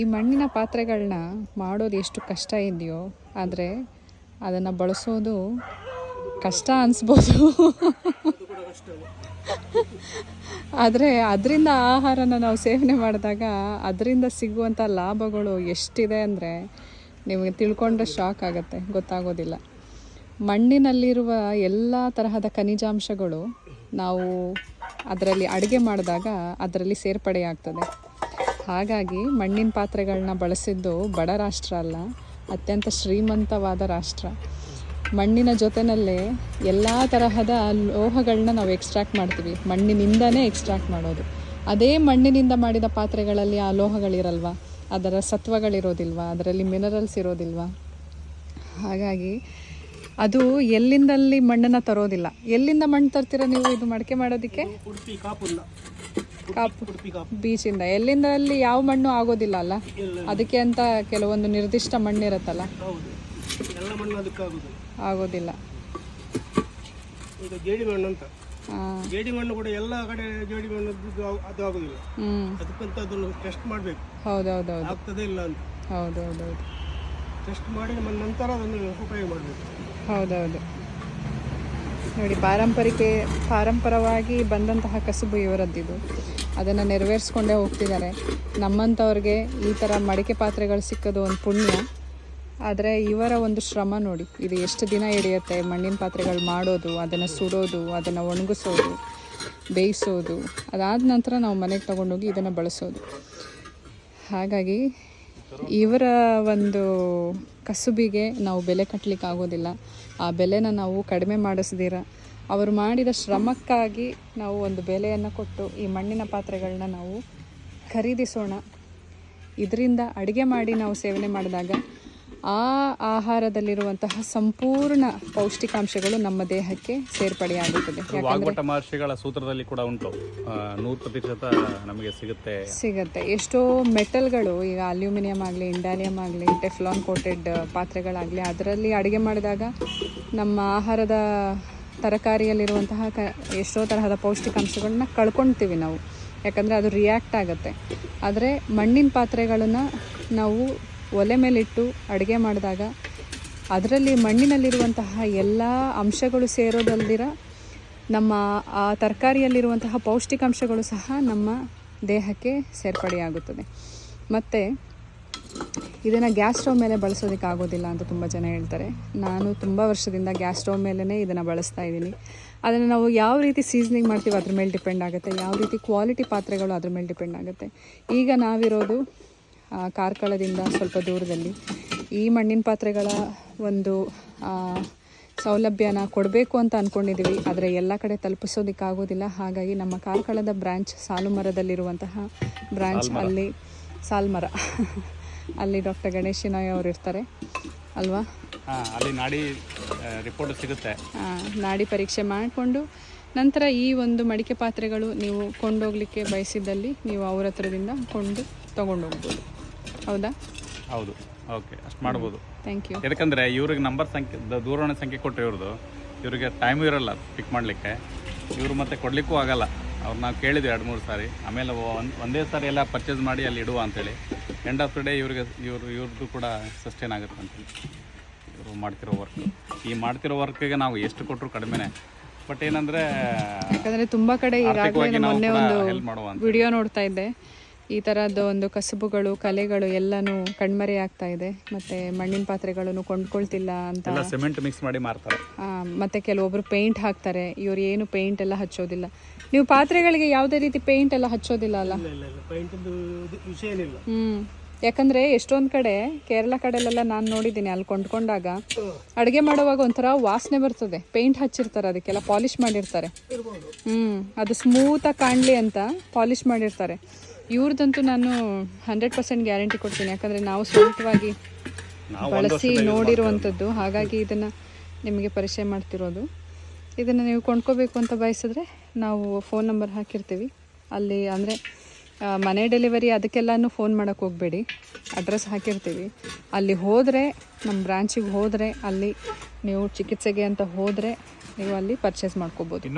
ಈ ಮಣ್ಣಿನ ಪಾತ್ರೆಗಳನ್ನ ಮಾಡೋದು ಎಷ್ಟು ಕಷ್ಟ ಇದೆಯೋ, ಆದರೆ ಅದನ್ನು ಬಳಸೋದು ಕಷ್ಟ ಅನಿಸ್ಬೋದು. ಆದರೆ ಅದರಿಂದ ಆಹಾರನ ನಾವು ಸೇವನೆ ಮಾಡಿದಾಗ ಅದರಿಂದ ಸಿಗುವಂಥ ಲಾಭಗಳು ಎಷ್ಟಿದೆ ಅಂದರೆ ನಿಮಗೆ ತಿಳ್ಕೊಂಡ್ರೆ ಶಾಕ್ ಆಗುತ್ತೆ, ಗೊತ್ತಾಗೋದಿಲ್ಲ. ಮಣ್ಣಿನಲ್ಲಿರುವ ಎಲ್ಲ ತರಹದ ಖನಿಜಾಂಶಗಳು ನಾವು ಅದರಲ್ಲಿ ಅಡುಗೆ ಮಾಡಿದಾಗ ಅದರಲ್ಲಿ ಸೇರ್ಪಡೆಯಾಗ್ತದೆ. ಹಾಗಾಗಿ ಮಣ್ಣಿನ ಪಾತ್ರೆಗಳನ್ನ ಬಳಸಿದ್ದು ಬಡ ರಾಷ್ಟ್ರ ಅಲ್ಲ, ಅತ್ಯಂತ ಶ್ರೀಮಂತವಾದ ರಾಷ್ಟ್ರ. ಮಣ್ಣಿನ ಜೊತೆಯಲ್ಲೇ ಎಲ್ಲ ತರಹದ ಲೋಹಗಳನ್ನ ನಾವು ಎಕ್ಸ್ಟ್ರಾಕ್ಟ್ ಮಾಡ್ತೀವಿ. ಮಣ್ಣಿನಿಂದನೇ ಎಕ್ಸ್ಟ್ರಾಕ್ಟ್ ಮಾಡೋದು. ಅದೇ ಮಣ್ಣಿನಿಂದ ಮಾಡಿದ ಪಾತ್ರೆಗಳಲ್ಲಿ ಆ ಲೋಹಗಳಿರಲ್ವ? ಅದರ ಸತ್ವಗಳಿರೋದಿಲ್ವ? ಅದರಲ್ಲಿ ಮಿನರಲ್ಸ್ ಇರೋದಿಲ್ವಾ? ಹಾಗಾಗಿ ಅದು ಎಲ್ಲಿಂದಲ್ಲಿ ಮಣ್ಣನ್ನು ತರೋದಿಲ್ಲ. ಎಲ್ಲಿಂದ ಮಣ್ಣು ತರ್ತೀರಾ ನೀವು ಇದು ಮಡಕೆ ಮಾಡೋದಕ್ಕೆ? ಕಾಪು ಬೀಚಿಂದ ಎಲ್ಲಿಂದ ಅಲ್ಲಿ ಯಾವ ಮಣ್ಣು ಆಗೋದಿಲ್ಲ ಅಲ್ಲ? ಅದಕ್ಕೆ ಅಂತ ಕೆಲವೊಂದು ನಿರ್ದಿಷ್ಟ ಮಣ್ಣಿರುತ್ತಲ್ಲ? ಹೌದು. ಎಲ್ಲ ಮಣ್ಣು ಅದಕ್ಕಾಗುದು ಆಗೋದಿಲ್ಲ. ಜೇಡಿ ಮಣ್ಣು ಅಂತ. ಜೇಡಿ ಮಣ್ಣು ಕೂಡ ಎಲ್ಲ ಕಡೆ ಜೇಡಿ ಮಣ್ಣು ಅದು ಆಗೋದಿಲ್ಲ. ಅದಕ್ಕಂತ ಅದನ್ನು ಟೆಸ್ಟ್ ಮಾಡಬೇಕು. ಹೌದೌದೌದು. ಆಗ್ತದೆ ಇಲ್ಲ ಅಂತ. ಹೌದೌದೌದು. ಟೆಸ್ಟ್ ಮಾಡಿ ನಂತರ ಅದನ್ನು ಉಪಯೋಗ ಮಾಡಬೇಕು. ಹೌದೌದು. ನೋಡಿ ಪಾರಂಪರಿಕೆ ಪಾರಂಪರವಾಗಿ ಬಂದಂತಹ ಕಸುಬು ಇವರದ್ದಿದು. ಅದನ್ನು ನೆರವೇರಿಸ್ಕೊಂಡೇ ಹೋಗ್ತಿದ್ದಾರೆ. ನಮ್ಮಂಥವ್ರಿಗೆ ಈ ಥರ ಮಡಿಕೆ ಪಾತ್ರೆಗಳು ಸಿಕ್ಕೋದು ಒಂದು ಪುಣ್ಯ. ಆದರೆ ಇವರ ಒಂದು ಶ್ರಮ ನೋಡಿ, ಇದು ಎಷ್ಟು ದಿನ ಹಿಡಿಯುತ್ತೆ? ಮಣ್ಣಿನ ಪಾತ್ರೆಗಳು ಮಾಡೋದು, ಅದನ್ನು ಸುಡೋದು, ಅದನ್ನು ಒಣಗಿಸೋದು, ಬೇಯಿಸೋದು, ಅದಾದ ನಂತರ ನಾವು ಮನೆಗೆ ತಗೊಂಡೋಗಿ ಇದನ್ನು ಬಳಸೋದು. ಹಾಗಾಗಿ ಇವರ ಒಂದು ಕಸುಬಿಗೆ ನಾವು ಬೆಲೆ ಕಟ್ಟಲಿಕ್ಕೆ ಆಗೋದಿಲ್ಲ ಆ ಬೆಲೆನ ನಾವು ಕಡಿಮೆ ಮಾಡಿಸ್ದಿರ ಅವರು ಮಾಡಿದ ಶ್ರಮಕ್ಕಾಗಿ ನಾವು ಒಂದು ಬೆಲೆಯನ್ನು ಕೊಟ್ಟು ಈ ಮಣ್ಣಿನ ಪಾತ್ರೆಗಳನ್ನ ನಾವು ಖರೀದಿಸೋಣ. ಇದರಿಂದ ಅಡುಗೆ ಮಾಡಿ ನಾವು ಸೇವನೆ ಮಾಡಿದಾಗ ಆ ಆಹಾರದಲ್ಲಿರುವಂತಹ ಸಂಪೂರ್ಣ ಪೌಷ್ಟಿಕಾಂಶಗಳು ನಮ್ಮ ದೇಹಕ್ಕೆ ಸೇರ್ಪಡೆಯಾಗುತ್ತದೆ ಆಗುತ್ತದೆ. ಮಹರ್ಷಿಗಳ ಸೂತ್ರದಲ್ಲಿ ಕೂಡ ಉಂಟು. ನೂರು ಪ್ರತಿಶತ ನಮಗೆ ಸಿಗುತ್ತೆ. ಸಿಗುತ್ತೆ. ಎಷ್ಟೋ ಮೆಟಲ್ಗಳು ಈಗ ಅಲ್ಯೂಮಿನಿಯಂ ಆಗಲಿ ಇಂಡಾಲಿಯಂ ಆಗಲಿ ಟೆಫ್ಲಾನ್ ಕೋಟೆಡ್ ಪಾತ್ರೆಗಳಾಗಲಿ ಅದರಲ್ಲಿ ಅಡುಗೆ ಮಾಡಿದಾಗ ನಮ್ಮ ಆಹಾರದ ತರಕಾರಿಯಲ್ಲಿರುವಂತಹ ಕ, ಎಷ್ಟೋ ತರಹದ ಪೌಷ್ಟಿಕಾಂಶಗಳನ್ನ ಕಳ್ಕೊಳ್ತೀವಿ ನಾವು. ಯಾಕಂದರೆ ಅದು ರಿಯಾಕ್ಟ್ ಆಗುತ್ತೆ. ಆದರೆ ಮಣ್ಣಿನ ಪಾತ್ರೆಗಳನ್ನು ನಾವು ಒಲೆ ಮೇಲಿಟ್ಟು ಅಡುಗೆ ಮಾಡಿದಾಗ ಅದರಲ್ಲಿ ಮಣ್ಣಿನಲ್ಲಿರುವಂತಹ ಎಲ್ಲ ಅಂಶಗಳು ಸೇರೋದಲ್ದಿರ ನಮ್ಮ ಆ ತರಕಾರಿಯಲ್ಲಿರುವಂತಹ ಪೌಷ್ಟಿಕಾಂಶಗಳು ಸಹ ನಮ್ಮ ದೇಹಕ್ಕೆ ಸೇರ್ಪಡೆಯಾಗುತ್ತದೆ. ಮತ್ತು ಇದನ್ನು ಗ್ಯಾಸ್ ಸ್ಟವ್ ಮೇಲೆ ಬಳಸೋದಕ್ಕೆ ಆಗೋದಿಲ್ಲ ಅಂತ ತುಂಬ ಜನ ಹೇಳ್ತಾರೆ. ನಾನು ತುಂಬ ವರ್ಷದಿಂದ ಗ್ಯಾಸ್ ಸ್ಟವ್ ಮೇಲೇ ಇದನ್ನು ಬಳಸ್ತಾ ಇದ್ದೀನಿ. ಅದನ್ನು ನಾವು ಯಾವ ರೀತಿ ಸೀಸನಿಂಗ್ ಮಾಡ್ತೀವಿ ಅದ್ರ ಮೇಲೆ ಡಿಪೆಂಡ್ ಆಗುತ್ತೆ. ಯಾವ ರೀತಿ ಕ್ವಾಲಿಟಿ ಪಾತ್ರೆಗಳು ಅದ್ರ ಮೇಲೆ ಡಿಪೆಂಡ್ ಆಗುತ್ತೆ. ಈಗ ನಾವಿರೋದು ಕಾರ್ಕಳದಿಂದ ಸ್ವಲ್ಪ ದೂರದಲ್ಲಿ. ಈ ಮಣ್ಣಿನ ಪಾತ್ರೆಗಳ ಒಂದು ಸೌಲಭ್ಯನ ಕೊಡಬೇಕು ಅಂತ ಅಂದ್ಕೊಂಡಿದ್ದೀವಿ ಆದರೆ ಎಲ್ಲ ಕಡೆ ತಲುಪಿಸೋದಕ್ಕಾಗೋದಿಲ್ಲ ಹಾಗಾಗಿ ನಮ್ಮ ಕಾರ್ಕಳದ ಬ್ರ್ಯಾಂಚ್ ಸಾಲುಮರದಲ್ಲಿರುವಂತಹ ಬ್ರ್ಯಾಂಚ್ ಅಲ್ಲಿ ಸಾಲ್ಮರ. ಅಲ್ಲಿ ಡಾಕ್ಟರ್ ಗಣೇಶಿನಾಯ್ ಅವರು ಇರ್ತಾರೆ. ಅಲ್ವಾ? ಅಲ್ಲಿ ನಾಡಿ ರಿಪೋರ್ಟ್ ಸಿಗುತ್ತೆ. ನಾಡಿ ಪರೀಕ್ಷೆ ಮಾಡಿಕೊಂಡು ನಂತರ ಈ ಒಂದು ಮಡಿಕೆ ಪಾತ್ರೆಗಳು ನೀವು ಕೊಂಡೋಗ್ಲಿಕ್ಕೆ ಬಯಸಿದ್ದಲ್ಲಿ ನೀವು ಅವ್ರ ಹತ್ರದಿಂದ ಕೊಂಡು ತೊಗೊಂಡೋಗ್ಬೋದು. ಹೌದಾ? ಹೌದು. ಓಕೆ ಅಷ್ಟು ಮಾಡ್ಬೋದು. ಥ್ಯಾಂಕ್ ಯು ಯಾಕಂದ್ರೆ ಇವ್ರಿಗೆ ನಂಬರ್ ಸಂಖ್ಯೆ ದೂರವಾಣಿ ಸಂಖ್ಯೆ ಕೊಟ್ಟರೆ ಇವ್ರದ್ದು ಇವರಿಗೆ ಟೈಮ್ ಇರಲ್ಲ ಪಿಕ್ ಮಾಡಲಿಕ್ಕೆ. ಇವರು ಮತ್ತೆ ಕೊಡಲಿಕ್ಕೂ ಆಗಲ್ಲ. ಅವ್ರು ನಾವು ಕೇಳಿದ್ವಿ ಎರಡು ಮೂರು ಸಾರಿ. ಆಮೇಲೆ ಒಂದು ಒಂದೇ ಸಾರಿ ಎಲ್ಲ ಪರ್ಚೇಸ್ ಮಾಡಿ ಅಲ್ಲಿ ಇಡುವ ಅಂತೇಳಿ. ಎಂಡ್ ಆಫ್ ದ ಡೇ ಇವ್ರಿಗೆ ಇವ್ರು ಇವ್ರದ್ದು ಕೂಡ ಸಸ್ಟೈನ್ ಆಗುತ್ತೆ ಅಂತೇಳಿ. ಇವರು ಮಾಡ್ತಿರೋ ವರ್ಕ್ ಈ ಮಾಡ್ತಿರೋ ವರ್ಕ್ಗೆ ನಾವು ಎಷ್ಟು ಕೊಟ್ಟರು ಕಡಿಮೆನೆ. ಬಟ್ ಏನಂದ್ರೆ ಯಾಕಂದರೆ ತುಂಬ ಕಡೆ ಈಗಾಗಲೇ ಮೊನ್ನೆ ಒಂದು ವಿಡಿಯೋ ನೋಡ್ತಾ ಇದ್ದೆ. ಈ ಥರದ ಒಂದು ಕಸುಬುಗಳು ಕಲೆಗಳು ಎಲ್ಲನೂ ಕಣ್ಮರೆ ಆಗ್ತಾ ಇದೆ. ಮತ್ತೆ ಮಣ್ಣಿನ ಪಾತ್ರೆಗಳನ್ನು ಕೊಂಡ್ಕೊಳ್ತಿಲ್ಲ ಅಂತ ಸಿಮೆಂಟ್ ಮಿಕ್ಸ್ ಮಾಡಿ ಮಾರ್ತಾರೆ. ಮತ್ತೆ ಕೆಲವೊಬ್ರು ಪೇಂಟ್ ಹಾಕ್ತಾರೆ. ಇವ್ರು ಏನು ಪೇಂಟ್ ಎಲ್ಲ ಹಚ್ಚೋದಿಲ್ಲ. ನೀವು ಪಾತ್ರೆಗಳಿಗೆ ಯಾವುದೇ ರೀತಿ ಪೇಂಟ್ ಎಲ್ಲ ಹಚ್ಚೋದಿಲ್ಲ ಅಲ್ಲ? ಹ್ಮ್. ಯಾಕಂದ್ರೆ ಎಷ್ಟೊಂದ್ ಕಡೆ ಕೇರಳ ಕಡೆಲೆಲ್ಲ ನಾನು ನೋಡಿದ್ದೀನಿ ಅಲ್ಲಿ ಕೊಂಡ್ಕೊಂಡಾಗ ಅಡುಗೆ ಮಾಡುವಾಗ ಒಂಥರ ವಾಸನೆ ಬರ್ತದೆ. ಪೇಂಟ್ ಹಚ್ಚಿರ್ತಾರೆ ಅದಕ್ಕೆಲ್ಲ ಪಾಲಿಶ್ ಮಾಡಿರ್ತಾರೆ. ಹ್ಮ್. ಅದು ಸ್ಮೂತಾಗಿ ಕಾಣಲಿ ಅಂತ ಪಾಲಿಶ್ ಮಾಡಿರ್ತಾರೆ. ಇವ್ರದಂತೂ ನಾನು ಹಂಡ್ರೆಡ್ ಪರ್ಸೆಂಟ್ ಗ್ಯಾರಂಟಿ ಕೊಡ್ತೀನಿ. ಯಾಕಂದ್ರೆ ನಾವು ಸ್ವಂತವಾಗಿ ಬಳಸಿ ನೋಡಿರುವಂಥದ್ದು ಹಾಗಾಗಿ ಇದನ್ನು ನಿಮಗೆ ಪರಿಚಯ ಮಾಡ್ತಿರೋದು. ಇದನ್ನು ನೀವು ಕೊಂಡ್ಕೋಬೇಕು ಅಂತ ಬಯಸಿದ್ರೆ ನಾವು ಫೋನ್ ನಂಬರ್ ಹಾಕಿರ್ತೀವಿ. ಅಲ್ಲಿ ಅಂದರೆ ಮನೆ ಡೆಲಿವರಿ ಅದಕ್ಕೆಲ್ಲನೂ ಫೋನ್ ಮಾಡೋಕ್ಕೆ ಹೋಗಬೇಡಿ. ಅಡ್ರೆಸ್ ಹಾಕಿರ್ತೀವಿ. ಅಲ್ಲಿ ಹೋದರೆ ನಮ್ಮ ಬ್ರಾಂಚಿಗೆ ಹೋದರೆ ಅಲ್ಲಿ ನೀವು ಚಿಕಿತ್ಸೆಗೆ ಅಂತ ಹೋದರೆ ನೀವು ಅಲ್ಲಿ ಪರ್ಚೇಸ್ ಮಾಡ್ಕೋಬೋದು.